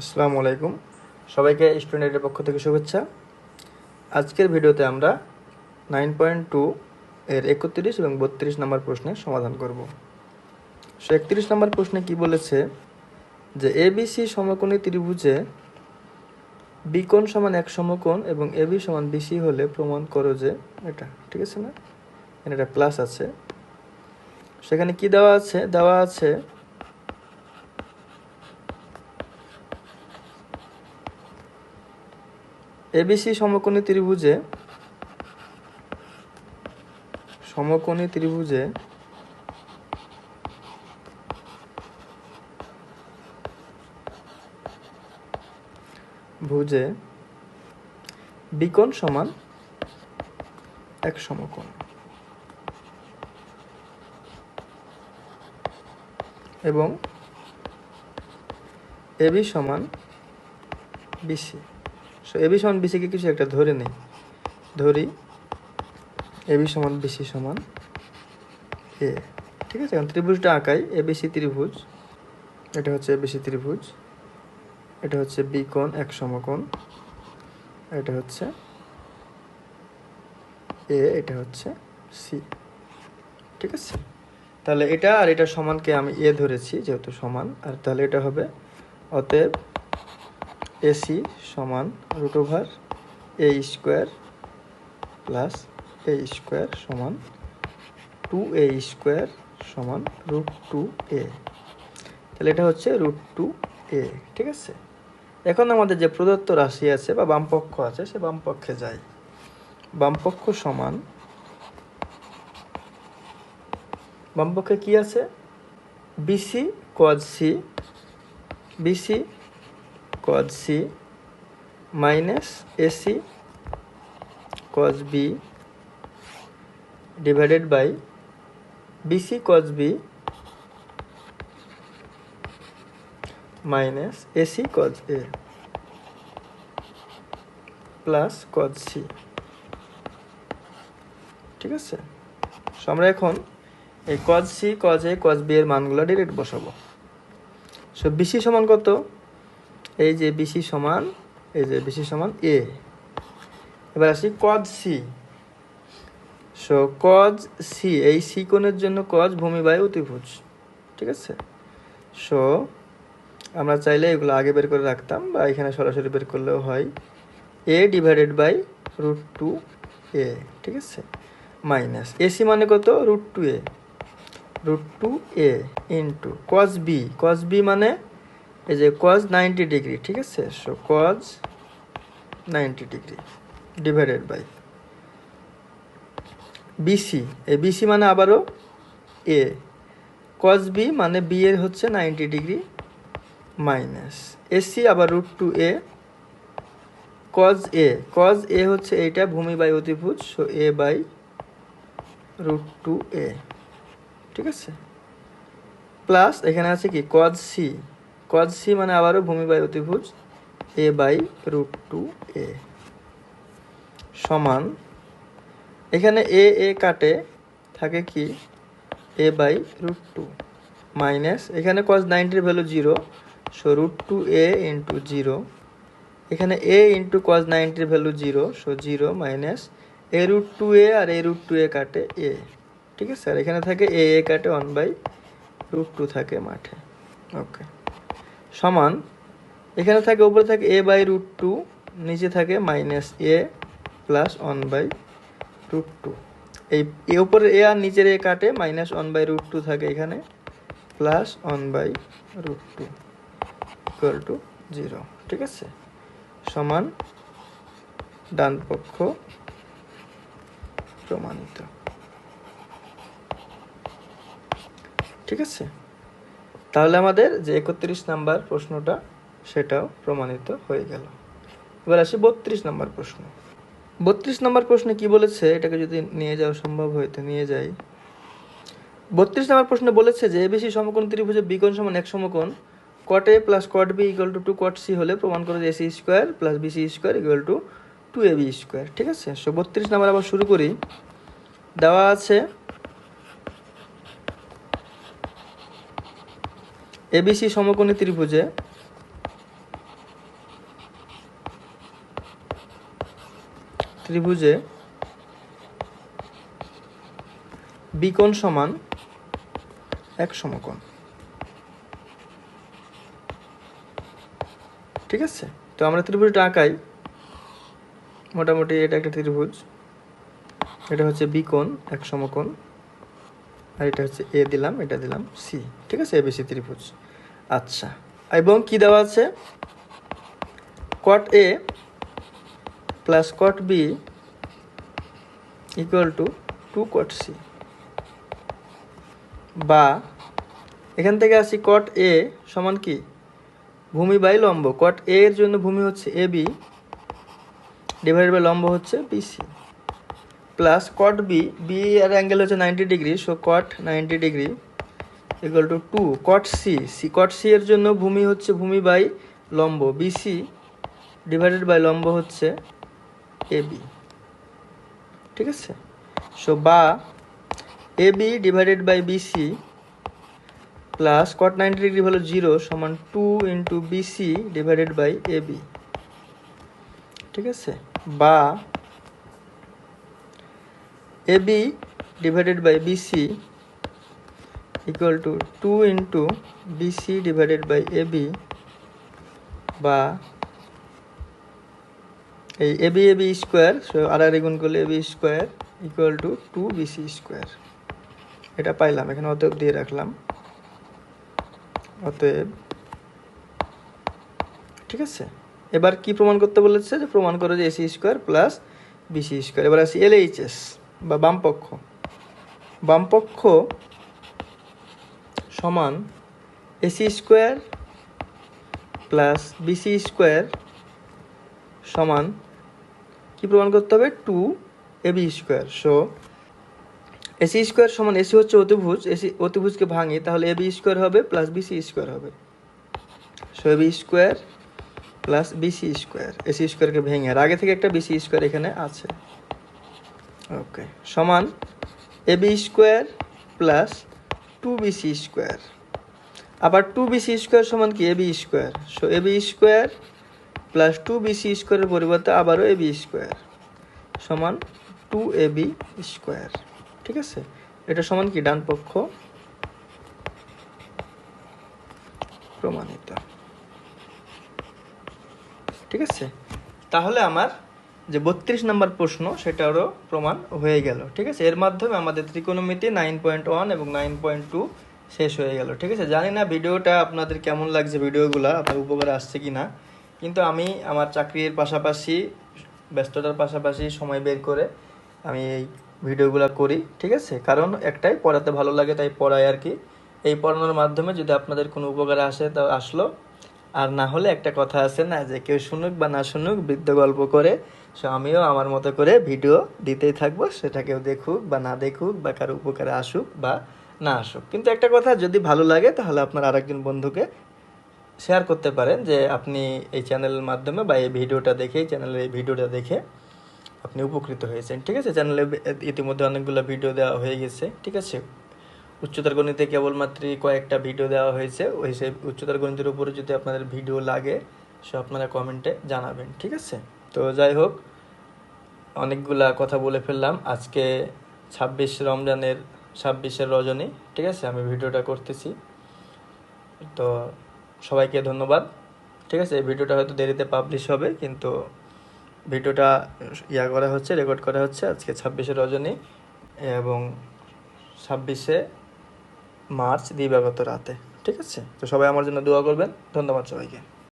আসসালামু আলাইকুম। সবাইকে স্টুডেন্টের পক্ষ থেকে শুভেচ্ছা। আজকের ভিডিওতে আমরা নাইন পয়েন্ট টু এর একত্রিশ এবং বত্রিশ নম্বর প্রশ্নের সমাধান করব। সো একত্রিশ নম্বর প্রশ্নে কি বলেছে যে এবিসি সমকোণী ত্রিভুজে বিকোণ সমান এক সমকোণ এবং এবি সমান বিসি হলে প্রমাণ করো যে এটা, ঠিক আছে না? একটা প্লাস আছে। সেখানে কি দেওয়া আছে? দেওয়া আছে এবিসি সমকোণী ত্রিভুজে সমকোণী ত্রিভুজে ভুজে বিকোণ সমান এক সমকোণ। এবং এবি সমান বিসি সো এবি সমান বিসিকে কিছু একটা ধরে নেই। ধরি। এবি সমান বিসি সমান এ ঠিক আছে? এখন ত্রিভুজটা আঁকাই। এবিসি ত্রিভুজ। এটা হচ্ছে এবিসি ত্রিভুজ। এটা হচ্ছে বি কোণ, এক সমকোণ। এটা হচ্ছে এ এটা হচ্ছে সি ঠিক আছে? তাহলে এটা আর এটা সমানকে আমি এ ধরেছি, যেহেতু সমান। আর তাহলে এটা হবে অতএব এসি সমান root over A square plus A square সমান টু এ স্কোয়ার সমান রুট টু এ। তাহলে এটা হচ্ছে রুট টু এ, ঠিক আছে? এখন আমাদের যে প্রদত্ত রাশি আছে বা বামপক্ষ আছে, সে বামপক্ষে যায় বামপক্ষ সমান, বামপক্ষে কি আছে? BC cos C BC cos c minus ac cos b divided by bc cos b minus ac cos a plus cos c ঠিক আছে So, আমরা এখন এই cos c cos a cos b এর মানগুলো ডিরেক্ট বসাবো সো বিসি সমান কত এই যে বিসি সমান, এই যে বিসি সমান এ। এবার আসি cos C so cos C এই সি কোণের জন্য কজ ভূমি বায়ু অতিভুজ ঠিক আছে? সো আমরা চাইলে এগুলো আগে বের করে রাখতাম বা এখানে সরাসরি বের করলেও হয়। A divided by root two A ঠিক আছে? মাইনাস এসি মানে কত? Root two A root two A into cos B cos B মানে এই যে কজ নাইনটি ডিগ্রি ঠিক আছে? So cos ninety degree divided by BC এই বিসি মানে আবারও এ কজ বি মানে বি এর হচ্ছে নাইনটি ডিগ্রি মাইনাস এসি আবার root two A cos A cos A হচ্ছে এইটা ভূমি বাই অতিভুজ so A by root two A ঠিক আছে? প্লাস এখানে আছে কি? কজ সি কজ সি মানে আবারও ভূমি বাই অতিভুজ A by root two A সমান, এখানে এ এ কাটে, থাকে কি? A by root two minus এখানে cos নাইনটির value zero so root two A into zero এখানে A into cos নাইনটির value zero so zero minus A root two A R A root two A কাটে A ঠিক আছে? আর এখানে থাকে এ A কাটে one by root two থাকে মাঠে ওকে সমান, এখানে থাকে, উপরে থাকে এ বাই রুট টু নিচে থাকে minus A plus one by root two এই এ উপরে এ আর নিচের এ কাটে minus one by root two থাকে এখানে plus one by root two equal to zero ঠিক আছে? সমান ডান পক্ষ প্রমাণিত। ঠিক আছে? তাহলে আমাদের যে একত্রিশ নাম্বার প্রশ্নটা সেটাও প্রমাণিত হয়ে গেল। এবার আসি বত্রিশ নাম্বার প্রশ্ন। বত্রিশ নাম্বার প্রশ্নে কি বলেছে? এটাকে যদি নিয়ে যাওয়া সম্ভব হয় তো নিয়ে যাই। বত্রিশ নাম্বার প্রশ্নে বলেছে যে এবিসি সমকোণ ত্রিভুজে বিকোণ সমান এক সমকোণ cot A plus cot B equal to two cot C হলে প্রমাণ করে যে AC square plus BC square equal to two A B square ঠিক আছে? সো বত্রিশ নাম্বার আবার শুরু করি। দেওয়া আছে এবিসি সমকোণী ত্রিভুজে ত্রিভুজে বিকোণ সমান এক সমকোণ। ঠিক আছে? তো আমরা ত্রিভুজটা আঁকাই। মোটামুটি এটা একটা ত্রিভুজ। এটা হচ্ছে বিকোণ, এক সমকোণ। আর এটা হচ্ছে এ দিলাম, এটা দিলাম সি ঠিক আছে? এ এবিসি ত্রিভুজ। আচ্ছা এবং কি দেওয়া আছে? Cot A plus cot B equal to two cot C বা এখান থেকে আসি কট এ সমান কি? ভূমি বাই লম্ব। কট এ এর জন্য ভূমি হচ্ছে এ বি ডিভাইডেড বাই লম্ব হচ্ছে BC plus cot B B এর অ্যাঙ্গেল হচ্ছে ninety degree so cot ninety degree equal to two cot C C cot C এর জন্য ভূমি হচ্ছে ভূমি বাই লম্ব বিসি ডিভাইডেড বাই লম্ব হচ্ছে এ বি ঠিক আছে? সো বা A B divided by BC plus cot ninety degree হলো জিরো সমান two into BC divided by A B ঠিক আছে? বা B divided by BC equal to two into BC divided by A B এই A B A B square আর আর গুণ করলে A B square equal to two BC square এটা পাইলাম, এখানে অতএব দিয়ে রাখলাম। অতএব ঠিক আছে? এবার কি প্রমাণ করতে বলেছে? যে প্রমাণ করো যে AC square plus BC square এবার আসি এস বা বামপক্ষ। বামপক্ষ সমান AC square plus BC square সমান কি প্রমাণ করতে হবে? Two AB square. So AC square সমান এসি হচ্ছে অতিভুজ, এসি অতিভুজকে ভাঙি, তাহলে এবি স্কোয়ার হবে প্লাস বিসি স্কোয়ার হবে। So AB square plus BC square, AC স্কোয়ারকে ভেঙে। আর আগে থেকে একটা বিসি স্কোয়ার এখানে আছে। ওকে সমান AB square plus two BC square. আবার টু বিসি স্কোয়ার সমান কি? AB square. So AB square plus two BC স্কোয়ারের পরিবর্তে আবারও এবি স্কোয়ার সমান টু এবি স্কোয়ার। ঠিক আছে? এটা সমান কি? ডান পক্ষ প্রমাণিত। ঠিক আছে? তাহলে আমার যে বত্রিশ নম্বর প্রশ্ন, সেটারও প্রমাণ হয়ে গেল, ঠিক আছে? এর মাধ্যমে আমাদের ত্রিকোণমিতি নাইন পয়েন্ট ওয়ান এবং নাইন পয়েন্ট টু শেষ হয়ে গেল, ঠিক আছে? জানি না ভিডিওটা আপনাদের কেমন লাগছে, ভিডিওগুলো, আপনার উপকারে আসছে কি না কিন্তু আমি আমার চাকরির পাশাপাশি, ব্যস্ততার পাশাপাশি সময় বের করে আমি এই ভিডিওগুলো করি, ঠিক আছে? কারণ একটাই, পড়াতে ভালো লাগে, তাই পড়াই আর কি। এই পড়ানোর মাধ্যমে যদি আপনাদের কোনো উপকারে আসে, তা আসলো আর না হলে একটা কথা আছে না, যে কেউ শুনুক বা না শুনুক, বৃদ্ধ গল্প করে, সো আমিও আমার মতো করে ভিডিও দিতেই থাকব, সেটা কেউ দেখুক বা না দেখুক বা কারও উপকারে আসুক বা না আসুক। কিন্তু একটা কথা, যদি ভালো লাগে, তাহলে আপনার আরেকজন বন্ধুকে শেয়ার করতে পারেন, যে আপনি এই চ্যানেলের মাধ্যমে বা এই ভিডিওটা দেখে এই চ্যানেলের এই ভিডিওটা দেখে আপনি উপকৃত হয়েছেন, ঠিক আছে? চ্যানেলে ইতিমধ্যে অনেকগুলো ভিডিও দেওয়া হয়ে গেছে, ঠিক আছে? উচ্চতর গণিতে কেবলমাত্র কয়েকটা ভিডিও দেওয়া হয়েছে। ওই সেই উচ্চতর গণিতের উপরে যদি আপনাদের ভিডিও লাগে, সে আপনারা কমেন্টে জানাবেন, ঠিক আছে? তো যাই হোক, অনেকগুলা কথা বলে ফেললাম। আজকে ছাব্বিশ রমজানের ছাব্বিশের রজনী, ঠিক আছে? আমি ভিডিওটা করতেছি। তো সবাইকে ধন্যবাদ, ঠিক আছে? এই ভিডিওটা হয়তো দেরিতে পাবলিশ হবে, কিন্তু ভিডিওটা ইয়া করা হচ্ছে রেকর্ড করা হচ্ছে আজকে ছাব্বিশে রজনী এবং ছাব্বিশে মার্চ দিবাগত রাতে। ঠিক আছে? তো সবাই আমার জন্য দোয়া করবেন। ধন্যবাদ সবাইকে।